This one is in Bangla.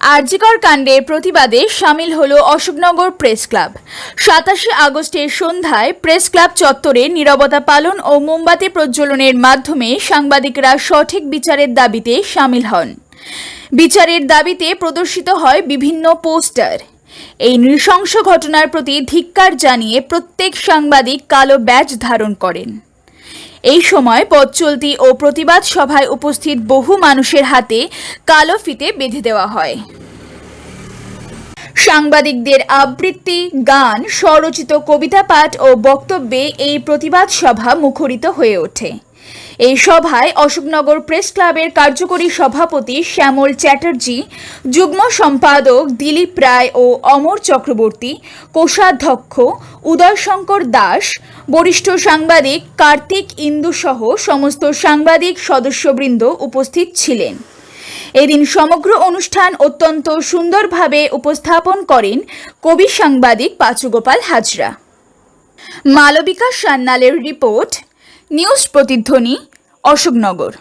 আরজিকর কাণ্ডের প্রতিবাদে সামিল হল অশোকনগর প্রেস ক্লাব। সাতাশে আগস্টের সন্ধ্যায় প্রেস ক্লাব চত্বরে নীরবতা পালন ও মোমবাতি প্রজ্বলনের মাধ্যমে সাংবাদিকরা সঠিক বিচারের দাবিতে সামিল হন। বিচারের দাবিতে প্রদর্শিত হয় বিভিন্ন পোস্টার। এই নৃশংস ঘটনার প্রতি ধিক্কার জানিয়ে প্রত্যেক সাংবাদিক কালো ব্যাজ ধারণ করেন। এই সময় পথ চলতি ও প্রতিবাদ সভায় উপস্থিত বহু মানুষের হাতে কালো ফিতে বেঁধে দেওয়া হয়। সাংবাদিকদের আবৃত্তি, গান, স্বরচিত কবিতা পাঠ ও বক্তব্যে এই প্রতিবাদ সভা মুখরিত হয়ে ওঠে। এই সভায় অশোকনগর প্রেস ক্লাবের কার্যকরী সভাপতি শ্যামল চ্যাটার্জি, যুগ্ম সম্পাদক দিলীপ রায় ও অমর চক্রবর্তী, কোষাধ্যক্ষ উদয়শঙ্কর দাস, বরিষ্ঠ সাংবাদিক কার্তিক ইন্দু সহ সমস্ত সাংবাদিক সদস্যবৃন্দ উপস্থিত ছিলেন। এদিন সমগ্র অনুষ্ঠান অত্যন্ত সুন্দরভাবে উপস্থাপন করেন কবি সাংবাদিক পাচুগোপাল হাজরা। মালবিকা সান্নালের রিপোর্ট, নিউজ প্রতিধ্বনি, অশোকনগর।